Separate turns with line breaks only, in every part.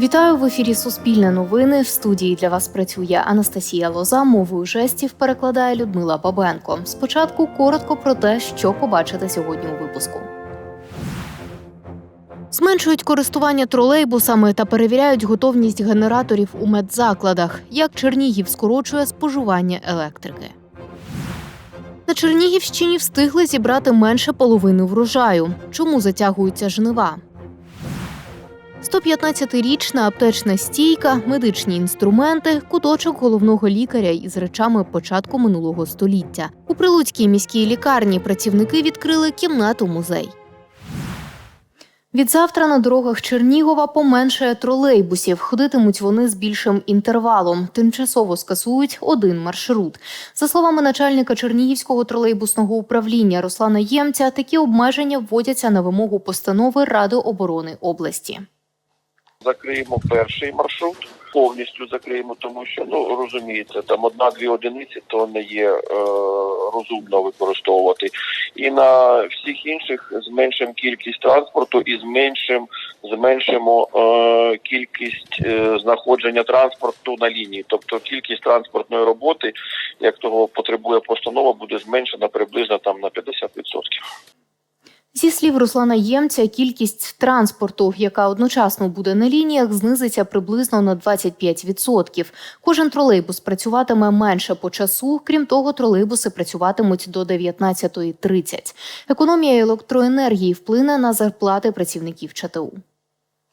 Вітаю в ефірі Суспільне новини. В студії для вас працює Анастасія Лоза. Мовою жестів перекладає Людмила Бабенко. Спочатку коротко про те, що побачите сьогодні у випуску. Зменшують користування тролейбусами та перевіряють готовність генераторів у медзакладах. Як Чернігів скорочує споживання електрики. На Чернігівщині встигли зібрати менше половини врожаю. Чому затягуються жнива? 115-річна аптечна стійка, медичні інструменти, куточок головного лікаря із речами початку минулого століття. У Прилуцькій міській лікарні працівники відкрили кімнату музей. Відзавтра на дорогах Чернігова поменшає тролейбусів. Ходитимуть вони з більшим інтервалом. Тимчасово скасують один маршрут. За словами начальника Чернігівського тролейбусного управління Руслана Ємця, такі обмеження вводяться на вимогу постанови Ради оборони області.
Закриємо перший маршрут, повністю закриємо, тому що ну розумієте, там одна-дві одиниці то не є е, розумно використовувати. І на всіх інших зменшимо кількість транспорту і зменшимо зменшимо е, кількість е, знаходження транспорту на лінії. Тобто кількість транспортної роботи, як того потребує постанова, буде зменшена приблизно там на 50%.
Зі слів Руслана Ємця, кількість транспорту, яка одночасно буде на лініях, знизиться приблизно на 25%. Кожен тролейбус працюватиме менше по часу. Крім того, тролейбуси працюватимуть до 19.30. Економія електроенергії вплине на зарплати працівників ЧТУ.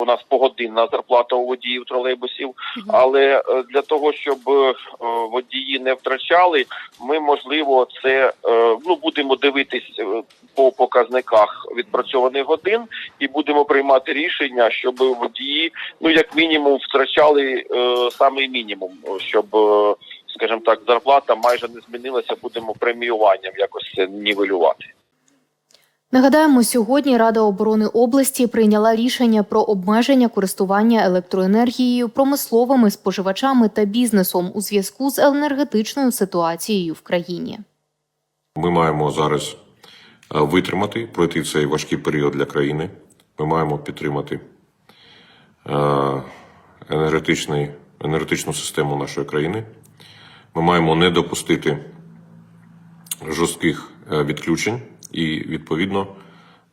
У нас погодинна зарплата у водіїв тролейбусів, але е, для того, щоб е, водії не втрачали, ми можливо це е, ну будемо дивитись по показниках відпрацьованих годин і будемо приймати рішення, щоб водії, ну як мінімум, втрачали е, самий мінімум, щоб, скажімо так, зарплата майже не змінилася. Будемо преміюванням якось це нівелювати.
Нагадаємо, сьогодні Рада оборони області прийняла рішення про обмеження користування електроенергією промисловими споживачами та бізнесом у зв'язку з енергетичною ситуацією в країні.
Ми маємо зараз е, витримати, пройти цей важкий період для країни. Ми маємо підтримати е, енергетичний, енергетичну систему нашої країни. Ми маємо не допустити жорстких е, відключень і, відповідно,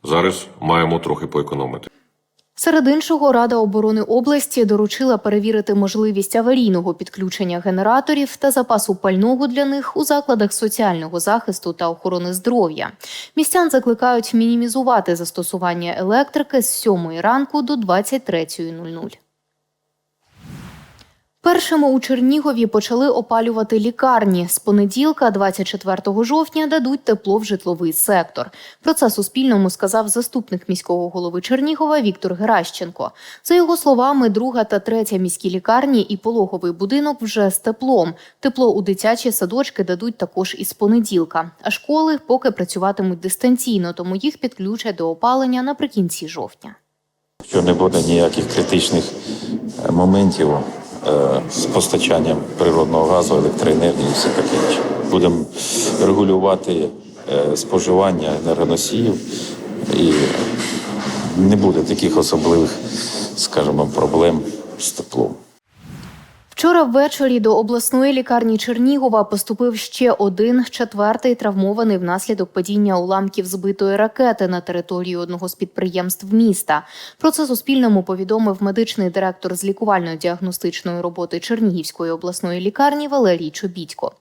зараз маємо трохи поекономити.
Серед іншого, Рада оборони області доручила перевірити можливість аварійного підключення генераторів та запасу пального для них у закладах соціального захисту та охорони здоров'я. Містян закликають мінімізувати застосування електрики з 7 ранку до 23.00. Першими у Чернігові почали опалювати лікарні. З понеділка, 24 жовтня, дадуть тепло в житловий сектор. Про це Суспільному сказав заступник міського голови Чернігова Віктор Геращенко. За його словами, друга та третя міські лікарні і пологовий будинок вже з теплом. Тепло у дитячі садочки дадуть також із понеділка. А школи поки працюватимуть дистанційно, тому їх підключать до опалення наприкінці жовтня.
Якщо не буде ніяких критичних е, моментів з постачанням природного газу, електроенергії і все таке. Будемо регулювати е, споживання енергоносіїв і не буде таких особливих, скажімо, проблем з теплом.
Вчора ввечері до обласної лікарні Чернігова поступив ще один четвертий травмований внаслідок падіння уламків збитої ракети на території одного з підприємств міста. Про це Суспільному повідомив медичний директор з лікувально-діагностичної роботи Чернігівської обласної лікарні Валерій Чобітько.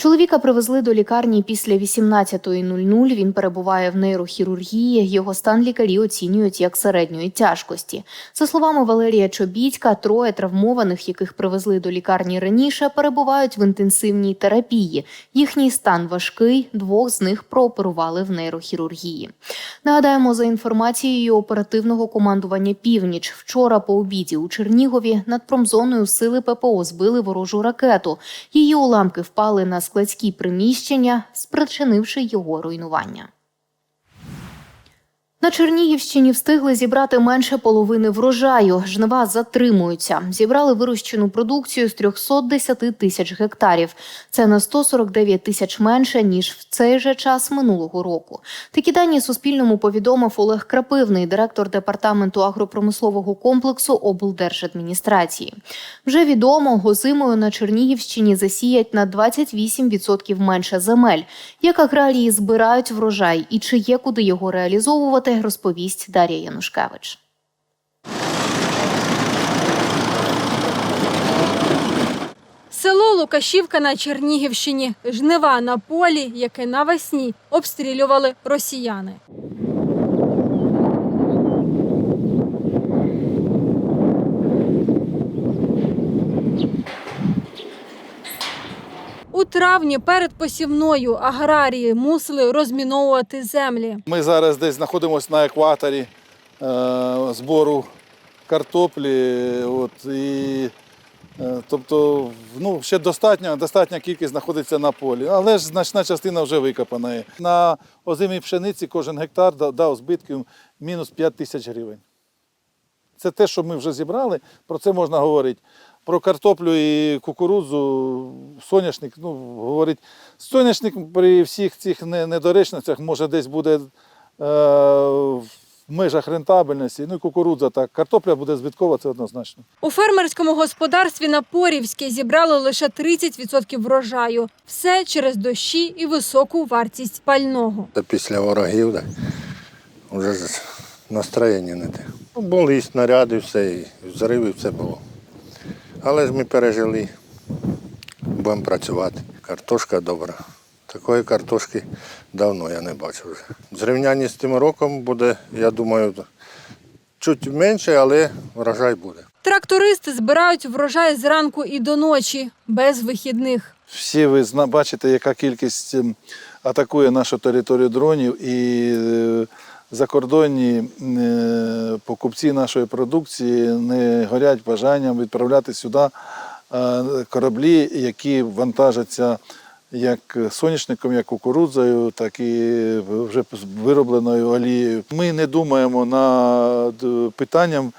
Чоловіка привезли до лікарні після 18.00. Він перебуває в нейрохірургії. Його стан лікарі оцінюють як середньої тяжкості. За словами Валерія Чобітька, троє травмованих, яких привезли до лікарні раніше, перебувають в інтенсивній терапії. Їхній стан важкий. Двох з них прооперували в нейрохірургії. Нагадаємо, за інформацією оперативного командування Північ, вчора по обіді у Чернігові над промзоною сили ППО збили ворожу ракету. Її уламки впали на складські приміщення, спричинивши його руйнування. На Чернігівщині встигли зібрати менше половини врожаю. Жнива затримуються. Зібрали вирощену продукцію з 310 тисяч гектарів. Це на 149 тисяч менше ніж в цей же час минулого року. Такі дані Суспільному повідомив Олег Крапивний, директор департаменту агропромислового комплексу облдержадміністрації. Вже відомо, озимою на Чернігівщині засіять на 28% менше земель. Як аграрії збирають врожай і чи є куди його реалізовувати, розповість Дар'я Янушкевич.
Село Лукашівка на Чернігівщині, жнива на полі, яке навесні обстрілювали росіяни. Травні перед посівною аграрії мусили розміновувати землі.
Ми зараз десь знаходимося на екваторі е, збору картоплі. От, і, е, тобто, ну, ще достатня, достатня кількість знаходиться на полі, але ж значна частина вже викопана. На озимій пшениці кожен гектар дав збитків мінус 5 тисяч гривень. Це те, що ми вже зібрали, про це можна говорити. Про картоплю і кукурудзу, соняшник, ну, говорить, соняшник при всіх цих недоречностях може десь буде е, в межах рентабельності. Ну і кукурудза так. Картопля буде збиткова, це однозначно.
У фермерському господарстві на Порівській зібрали лише 30% врожаю. Все через дощі і високу вартість пального.
Та після ворогів так, вже настроєння не те. Ну, Були і снаряди, все, і взриви, все було. Але ж ми пережили, будемо працювати. Картошка добра. Такої картошки давно я не бачив вже. В зрівнянні з тим роком буде, я думаю, чуть менше, але врожай буде.
Трактористи збирають врожай зранку і до ночі, без вихідних.
Всі ви бачите, яка кількість ем, атакує нашу територію дронів, і е, закордонні е, покупці нашої продукції не горять бажанням відправляти сюди е, кораблі, які вантажаться як соняшником, як кукурудзою, так і вже виробленою олією. Ми не думаємо над питанням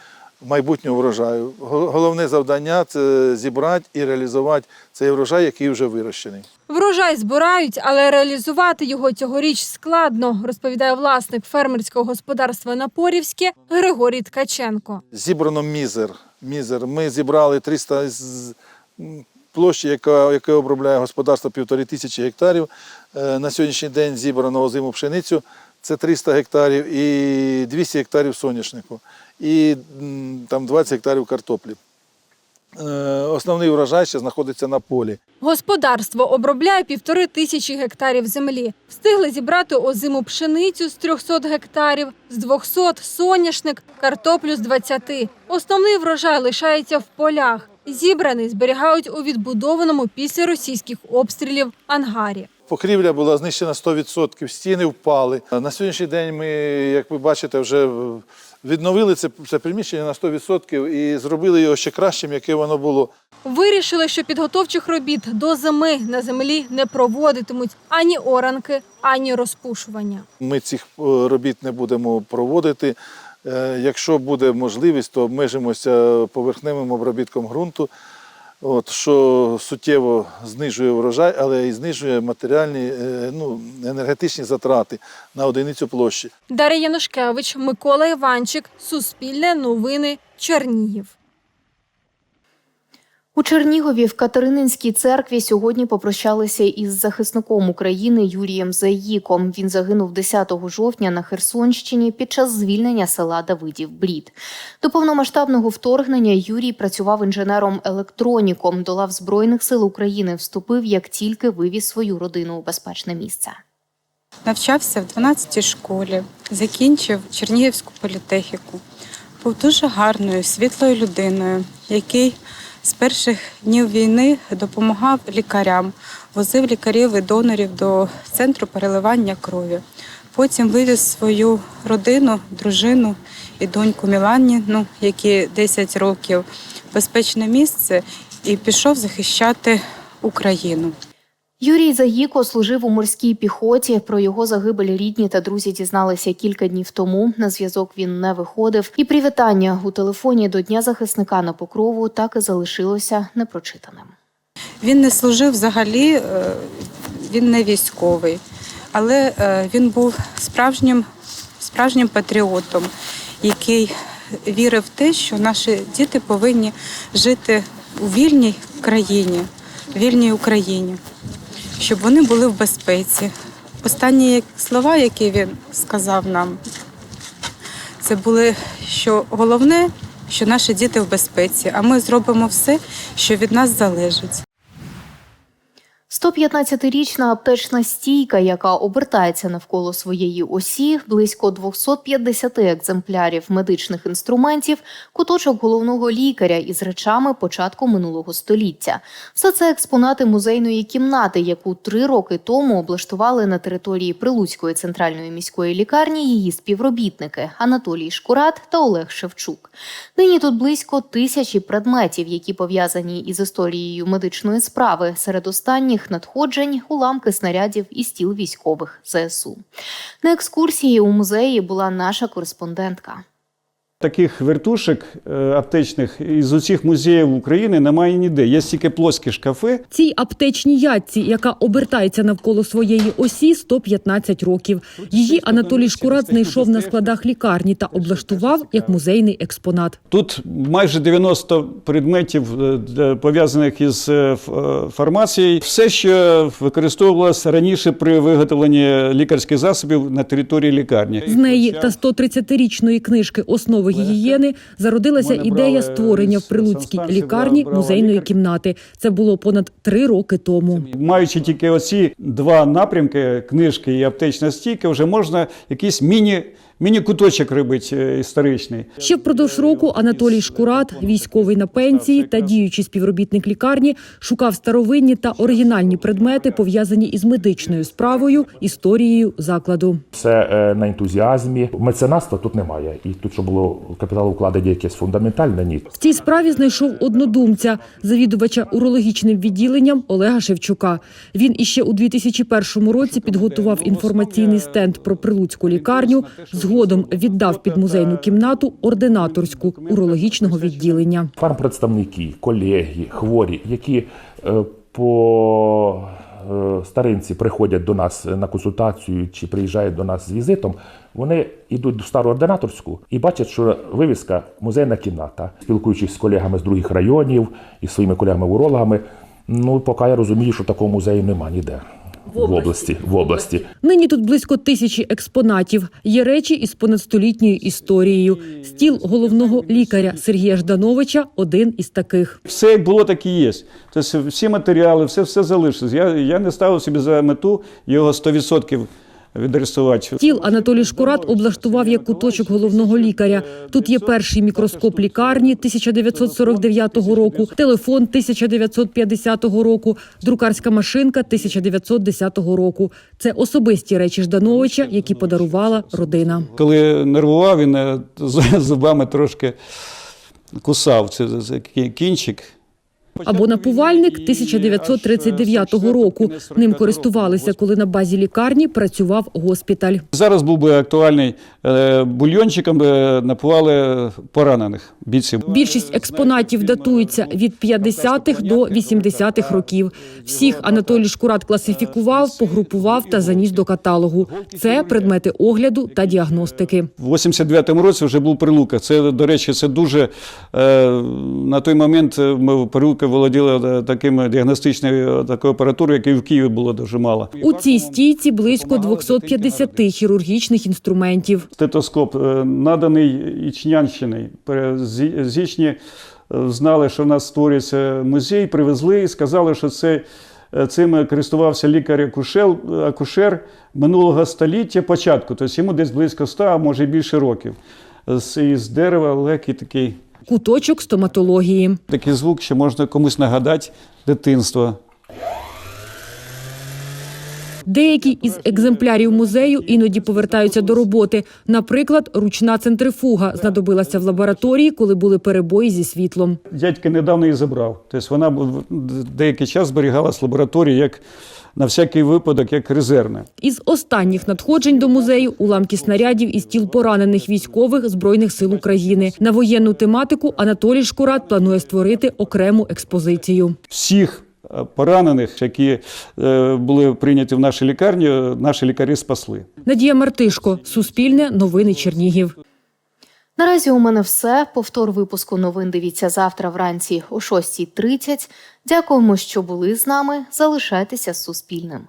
майбутнього врожаю. Головне завдання це зібрати і реалізувати цей врожай, який вже вирощений.
Врожай збирають, але реалізувати його цьогоріч складно, розповідає власник фермерського господарства на Порівське Григорій Ткаченко.
Зібрано мізер. мізер. Ми зібрали 300 з м, площі, яка, яка обробляє господарство півтори тисячі гектарів. Е, На сьогоднішній день зібрано озиму пшеницю. Це 300 гектарів і 200 гектарів соняшнику, і там 20 гектарів картоплі. Е, Основний врожай ще знаходиться на полі.
Господарство обробляє півтори тисячі гектарів землі. Встигли зібрати озиму пшеницю з 300 гектарів, з 200 – соняшник, картоплю з 20. Основний врожай лишається в полях. Зібраний зберігають у відбудованому після російських обстрілів ангарі.
Покрівля була знищена 100%, стіни впали. На сьогоднішній день ми, як ви бачите, вже відновили це, це приміщення на 100% і зробили його ще кращим, яке воно було.
Вирішили, що підготовчих робіт до зими на землі не проводитимуть ані оранки, ані розпушування.
Ми цих е, робіт не будемо проводити. Е, Якщо буде можливість, то обмежимося поверхневим обробітком ґрунту, от, що суттєво знижує врожай, але і знижує матеріальні е, ну, енергетичні затрати на одиницю площі.
Дар'я Янушкевич, Микола Іванчик, Суспільне новини, Чернігів.
У Чернігові в Катерининській церкві сьогодні попрощалися із захисником України Юрієм Заїком. Він загинув 10 жовтня на Херсонщині під час звільнення села Давидів Брід. До повномасштабного вторгнення Юрій працював інженером-електроніком. До лав Збройних сил України вступив, як тільки вивіз свою родину у безпечне місце.
Навчався в 12-й школі, закінчив Чернігівську політехніку. Був дуже гарною, світлою людиною, який з перших днів війни допомагав лікарям, возив лікарів і донорів до центру переливання крові. Потім вивіз свою родину, дружину і доньку Міланіну, які 10 років в безпечне місце, і пішов захищати Україну.
Юрій Загіко служив у морській піхоті. Про його загибель рідні та друзі дізналися кілька днів тому. На зв'язок він не виходив. І привітання у телефоні до Дня захисника на покрову так і залишилося непрочитаним.
Він не служив взагалі, е, він не військовий, але е, він був справжнім, справжнім патріотом, який вірив в те, що наші діти повинні жити у вільній країні, вільній Україні, щоб вони були в безпеці. Останні слова, які він сказав нам, це були, що головне, що наші діти в безпеці, а ми зробимо все, що від нас залежить.
115-річна аптечна стійка, яка обертається навколо своєї осі, близько 250 екземплярів медичних інструментів, куточок головного лікаря із речами початку минулого століття. Все це експонати музейної кімнати, яку три роки тому облаштували на території Прилуцької центральної міської лікарні її співробітники Анатолій Шкурат та Олег Шевчук. Нині тут близько тисячі предметів, які пов'язані із історією медичної справи. Серед останніх надходжень уламки снарядів і стіл військових ЗСУ. На екскурсії у музеї була наша кореспондентка.
Таких вертушек е, аптечних із усіх музеїв України немає ніде. Є тільки плоскі шкафи.
Цій аптечній ятці, яка обертається навколо своєї осі 115 років. Її Анатолій Шкурат знайшов на складах лікарні та облаштував як музейний експонат.
Тут майже 90 предметів е, пов'язаних із е, фармацією. Все, що використовувалося раніше при виготовленні лікарських засобів на території лікарні.
З неї та 130-річної книжки Основи гігієни зародилася ідея створення в Прилуцькій лікарні музейної кімнати. Це було понад три роки тому.
Маючи тільки оці два напрямки книжки і аптечна стійка, вже можна якісь міні, міні-куточок робити е, історичний.
Ще впродовж року Анатолій Шкурат, військовий на пенсії та діючий співробітник лікарні, шукав старовинні та оригінальні предмети, пов'язані із медичною справою, історією закладу.
Все е, на ентузіазмі. Меценатства тут немає. І тут, що було капіталовкладення якесь фундаментальне, ні.
В цій справі знайшов однодумця, завідувача урологічним відділенням Олега Шевчука. Він іще у 2001 році підготував інформаційний стенд про прилуцьку лікарню. Згодом віддав під музейну кімнату ординаторську урологічного відділення.
Фармпредставники, колеги, хворі, які е, по е, старинці приходять до нас на консультацію чи приїжджають до нас з візитом, вони йдуть до стару ординаторську і бачать, що вивіска музейна кімната. Спілкуючись з колегами з других районів і своїми колегами-урологами, ну поки я розумію, що такого музею нема ніде. В області, в області.
Нині тут близько тисячі експонатів. Є речі із понадстолітньою історією. Стіл головного лікаря Сергія Ждановича один із таких.
Все як було, так і є. Тобто всі матеріали, все, все залишилось. Я, я не ставив собі за мету його 100% відрисувати.
Стіл Анатолій Шкурат облаштував як куточок головного лікаря. Тут є перший мікроскоп лікарні 1949 року, телефон 1950 року, друкарська машинка 1910 року. Це особисті речі Ждановича, які подарувала родина.
Коли нервував, він е, зубами трошки кусав це кінчик.
Або напувальник 1939 року. Ним користувалися, коли на базі лікарні працював госпіталь.
Зараз був би актуальний е, бульйончиком, е, напували поранених бійців.
Більшість експонатів датуються від 50-х до 80-х років. Всіх Анатолій Шкурат класифікував, погрупував та заніс до каталогу. Це предмети огляду та діагностики.
В 89-му році вже був Прилука. Це, до речі, це дуже е, на той момент е, ми в Прилука володіли е, таким діагностичною е, такою апаратурою, якої в Києві було дуже мало.
У цій стійці близько 250 хірургічних інструментів.
Стетоскоп е, наданий Ічнянщини. Е, знали, що в нас створюється музей, привезли і сказали, що це. Цим користувався лікар-акушер акушер минулого століття початку, тобто йому десь близько 100, а може більше років. З, із дерева легкий такий,
Куточок стоматології.
такий звук, що можна комусь нагадати дитинство.
Деякі із екземплярів музею іноді повертаються до роботи. Наприклад, ручна центрифуга знадобилася в лабораторії, коли були перебої зі світлом.
Дядька недавно її забрав. Тобто вона деякий час зберігалась в лабораторії як на всякий випадок, як резервна.
Із останніх надходжень до музею уламки снарядів із тіл поранених військових збройних сил України. На воєнну тематику Анатолій Шкурат планує створити окрему експозицію.
Всіх поранених, які е, були прийняті в нашій лікарні, наші лікарі спасли.
Надія Мартишко, Суспільне, Новини Чернігів.
Наразі у мене все. Повтор випуску новин дивіться завтра вранці о 6.30. Дякуємо, що були з нами. Залишайтеся з Суспільним.